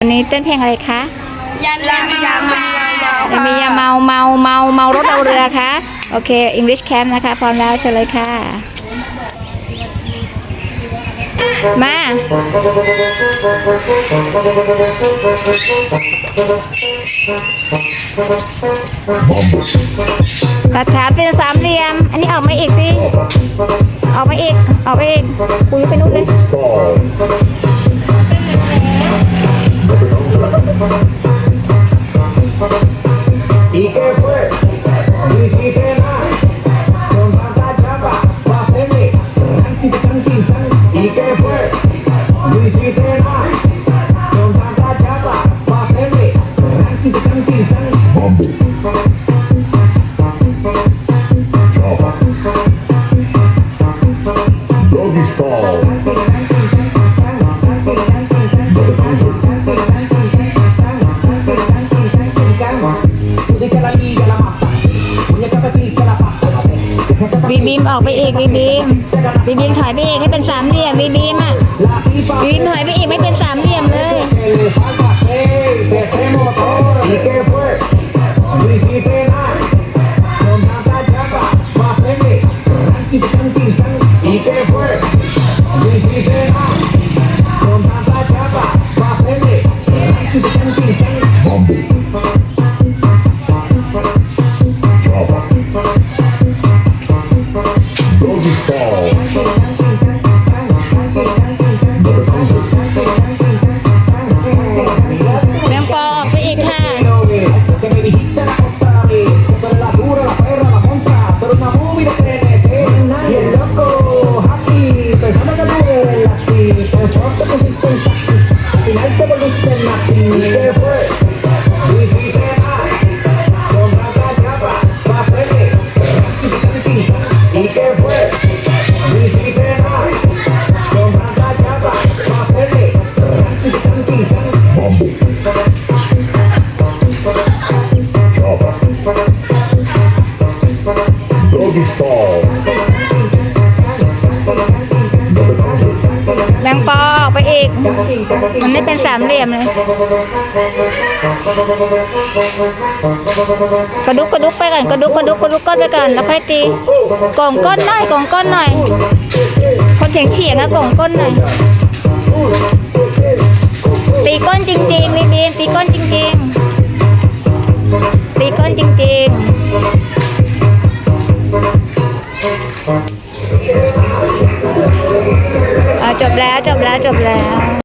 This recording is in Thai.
วันนี้เต้นเพลงอะไรคะยามยามยามยามจะมียาเมาเมาเมาเมารถเอาเรือคะโอเค English Camp นะคะ พร้อมแล้วเชิญเลยค่ะ มากระถาเป็นสามเหลี่ยม อันนี้ออกมาอีกสิ ออกมาอีก ออกมาอีกคุยไปนู่นเลย pata. บีบีมออกไปอีกบีบีมบีบีมถอยไปอีกให้เป็นสามเหลี่ยมบีบีมอะบีบีมถอยไปอีกไม่เป็นสามเหลี่ยมเลย ¿Y qué fue? Doggy style. แมงปอออกไปอีก มันไม่เป็นสามเหลี่ยมเลย กระดุกกระดุกไปก่อน กระดุกกระดุกกระดุกก้อนไปก่อน แล้วค่อยตีกล่องก้อนหน่อยกล่องก้อนหน่อย คนเฉียงเฉียงอะกล่องก้อนหน่อย ตีก้นจริงๆบีบีมตีก้นจ จบแล้วจบแล้วจบแล้ว